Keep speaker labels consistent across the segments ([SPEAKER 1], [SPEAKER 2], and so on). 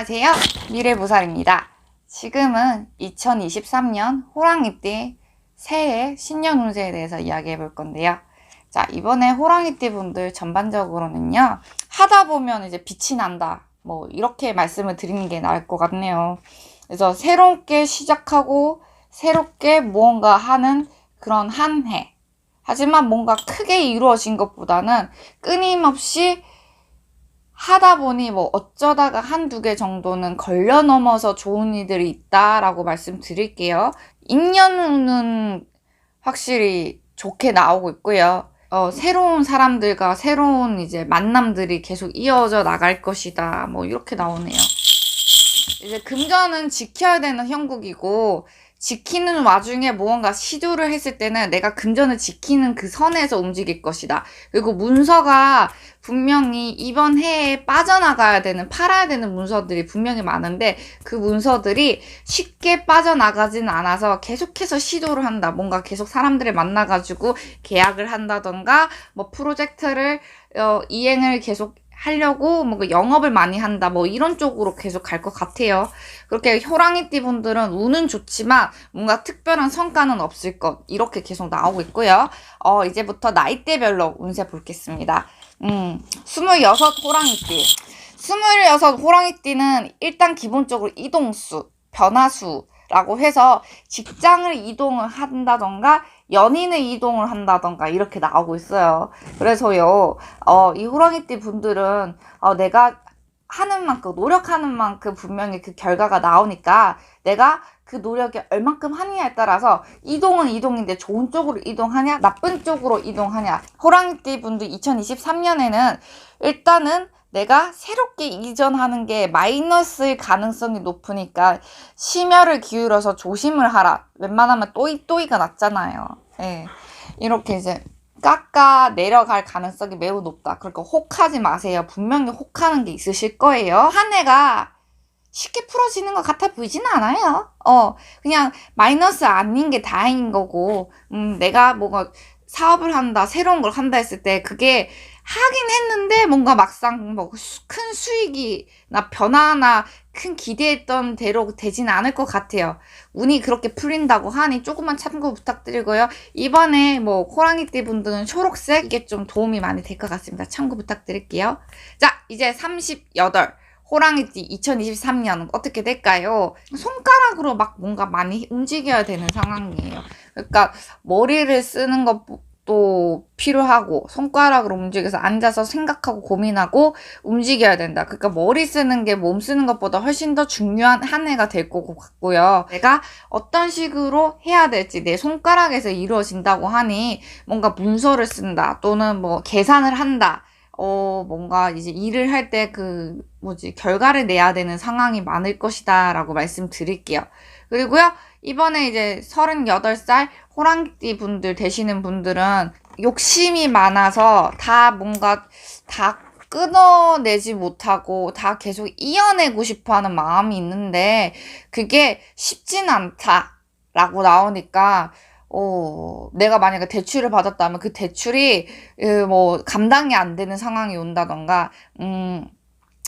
[SPEAKER 1] 안녕하세요. 미래보살입니다. 지금은 2023년 호랑이띠 새해 신년 운세에 대해서 이야기해 볼 건데요. 자, 이번에 호랑이띠 분들 전반적으로는요, 하다 보면 이제 빛이 난다. 뭐, 이렇게 말씀을 드리는 게 나을 것 같네요. 그래서 새롭게 시작하고, 새롭게 무언가 하는 그런 한 해. 하지만 뭔가 크게 이루어진 것보다는 끊임없이 하다 보니 뭐 어쩌다가 한두 개 정도는 걸려 넘어서 좋은 일들이 있다라고 말씀드릴게요. 인연운은 확실히 좋게 나오고 있고요. 어, 새로운 사람들과 새로운 이제 만남들이 계속 이어져 나갈 것이다. 뭐 이렇게 나오네요. 이제 금전은 지켜야 되는 형국이고 지키는 와중에 무언가 시도를 했을 때는 내가 금전을 지키는 그 선에서 움직일 것이다. 그리고 문서가 분명히 이번 해에 빠져나가야 되는, 팔아야 되는 문서들이 분명히 많은데 그 문서들이 쉽게 빠져나가지는 않아서 계속해서 시도를 한다. 뭔가 계속 사람들을 만나가지고 계약을 한다던가 뭐 프로젝트를 어, 이행을 계속 하려고 뭐 영업을 많이 한다 뭐 이런 쪽으로 계속 갈 것 같아요. 그렇게 호랑이띠 분들은 운은 좋지만 뭔가 특별한 성과는 없을 것 이렇게 계속 나오고 있고요. 어 이제부터 나이대별로 운세 보겠습니다. 음, 26 호랑이띠. 26 호랑이띠는 일단 기본적으로 이동수, 변화수 라고 해서 직장을 이동을 한다던가 연인을 이동을 한다던가 이렇게 나오고 있어요. 그래서요, 어, 이 호랑이띠 분들은 어, 내가 하는 만큼, 노력하는 만큼 분명히 그 결과가 나오니까 내가 그 노력이 얼만큼 하느냐에 따라서 이동은 이동인데 좋은 쪽으로 이동하냐, 나쁜 쪽으로 이동하냐. 호랑이띠 분들 2023년에는 일단은 내가 새롭게 이전하는 게 마이너스일 가능성이 높으니까 심혈을 기울여서 조심을 하라. 웬만하면 또이 또이가 낫잖아요. 예. 이렇게 이제 깎아 내려갈 가능성이 매우 높다. 그러니까 혹하지 마세요. 분명히 혹하는 게 있으실 거예요. 한 해가 쉽게 풀어지는 것 같아 보이지는 않아요. 어, 그냥 마이너스 아닌 게 다행인 거고, 음, 내가 뭐가 사업을 한다, 새로운 걸 한다 했을 때 그게 하긴 했는데 뭔가 막상 뭐 큰 수익이나 변화나 큰 기대했던 대로 되진 않을 것 같아요. 운이 그렇게 풀린다고 하니 조금만 참고 부탁드리고요. 이번에 뭐 호랑이띠 분들은 초록색 이게 좀 도움이 많이 될 것 같습니다. 참고 부탁드릴게요. 자, 이제 38 호랑이띠 2023년 어떻게 될까요? 손가락으로 막 뭔가 많이 움직여야 되는 상황이에요. 그러니까 머리를 쓰는 것 도 필요하고 손가락으로 움직여서 앉아서 생각하고 고민하고 움직여야 된다. 그러니까 머리 쓰는 게 몸 쓰는 것보다 훨씬 더 중요한 한 해가 될 것 같고요. 내가 어떤 식으로 해야 될지 내 손가락에서 이루어진다고 하니 뭔가 문서를 쓴다 또는 뭐 계산을 한다. 어, 뭔가 이제 일을 할 때 그, 뭐지, 결과를 내야 되는 상황이 많을 것이다 라고 말씀드릴게요. 그리고요, 이번에 이제 38살 호랑이띠 분들 되시는 분들은 욕심이 많아서 다 뭔가 다 끊어내지 못하고 다 계속 이어내고 싶어 하는 마음이 있는데 그게 쉽진 않다라고 나오니까 어, 내가 만약에 대출을 받았다면 그 대출이, 으, 뭐, 감당이 안 되는 상황이 온다던가, 음,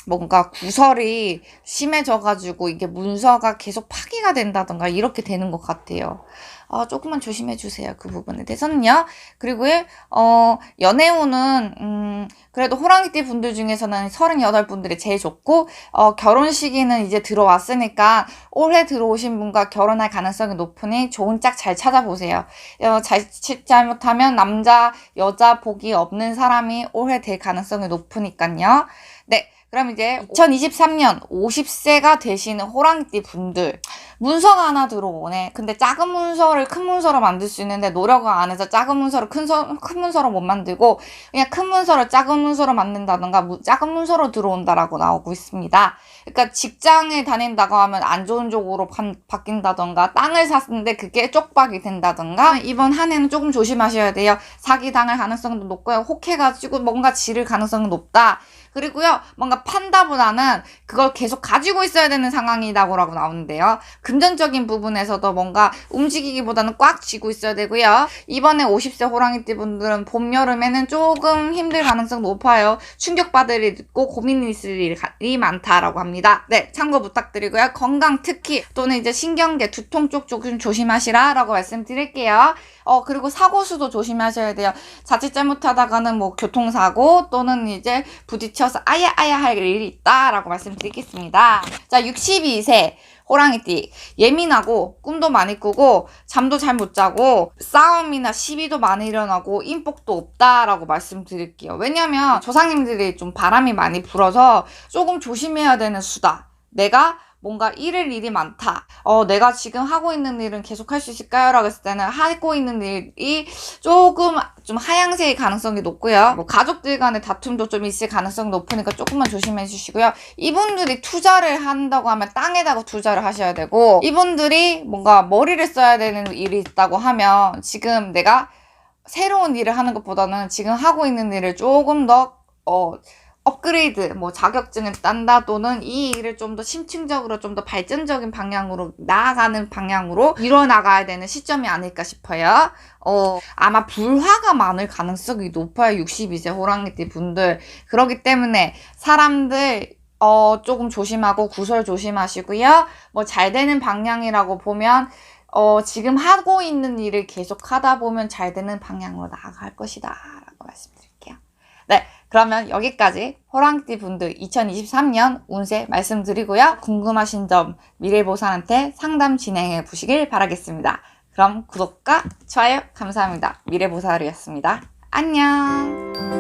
[SPEAKER 1] 뭔가 구설이 심해져가지고 이게 문서가 계속 파기가 된다던가 이렇게 되는 것 같아요. 어, 조금만 조심해 주세요. 그 부분에 대해서는요. 그리고, 어, 연애운은, 음, 그래도 호랑이띠 분들 중에서는 38분들이 제일 좋고, 어, 결혼 시기는 이제 들어왔으니까 올해 들어오신 분과 결혼할 가능성이 높으니 좋은 짝 잘 찾아보세요. 어, 잘, 잘못하면 남자, 여자 복이 없는 사람이 올해 될 가능성이 높으니까요. 네. 그럼 이제 2023년 50세가 되시는 호랑이띠 분들 문서가 하나 들어오네. 근데 작은 문서를 큰 문서로 만들 수 있는데 노력을 안 해서 작은 문서를 큰, 서, 큰 문서로 못 만들고 그냥 큰 문서를 작은 문서로 만든다던가 작은 문서로 들어온다라고 나오고 있습니다. 그러니까 직장에 다닌다고 하면 안 좋은 쪽으로 바, 바뀐다던가 땅을 샀는데 그게 쪽박이 된다던가 이번 한 해는 조금 조심하셔야 돼요. 사기 당할 가능성도 높고요. 혹해가지고 뭔가 지를 가능성이 높다. 그리고요, 뭔가 판다보다는 그걸 계속 가지고 있어야 되는 상황이라고 나오는데요. 금전적인 부분에서도 뭔가 움직이기보다는 꽉 쥐고 있어야 되고요. 이번에 50세 호랑이띠 분들은 봄, 여름에는 조금 힘들 가능성 높아요. 충격받을 일 있고 고민이 있을 일이 많다라고 합니다. 네, 참고 부탁드리고요. 건강 특히 또는 이제 신경계, 두통 쪽 조금 조심하시라라고 말씀드릴게요. 어, 그리고 사고수도 조심하셔야 돼요. 자칫 잘못하다가는 뭐 교통사고 또는 이제 부딪 혀서 아야 아야 할 일이 있다라고 말씀드리겠습니다. 자, 62세 호랑이띠 예민하고 꿈도 많이 꾸고 잠도 잘 못 자고 싸움이나 시비도 많이 일어나고 인복도 없다라고 말씀드릴게요. 왜냐면 조상님들이 좀 바람이 많이 불어서 조금 조심해야 되는 수다. 내가 뭔가 잃을 일이 많다. 어, 내가 지금 하고 있는 일은 계속 할 수 있을까요? 라고 했을 때는 하고 있는 일이 조금 좀 하향세의 가능성이 높고요. 뭐 가족들 간의 다툼도 좀 있을 가능성이 높으니까 조금만 조심해 주시고요. 이분들이 투자를 한다고 하면 땅에다가 투자를 하셔야 되고 이분들이 뭔가 머리를 써야 되는 일이 있다고 하면 지금 내가 새로운 일을 하는 것보다는 지금 하고 있는 일을 조금 더 어, 업그레이드, 뭐 자격증을 딴다 또는 이 일을 좀 더 심층적으로 좀 더 발전적인 방향으로 나아가는 방향으로 이뤄나가야 되는 시점이 아닐까 싶어요. 어, 아마 불화가 많을 가능성이 높아요. 62세 호랑이띠 분들. 그렇기 때문에 사람들 어, 조금 조심하고 구설 조심하시고요. 뭐 잘 되는 방향이라고 보면 어, 지금 하고 있는 일을 계속 하다 보면 잘 되는 방향으로 나아갈 것이다. 라고 말씀드릴게요. 네. 그러면 여기까지 호랑띠 분들 2023년 운세 말씀드리고요. 궁금하신 점 미래보살한테 상담 진행해 보시길 바라겠습니다. 그럼 구독과 좋아요 감사합니다. 미래보살이었습니다. 안녕!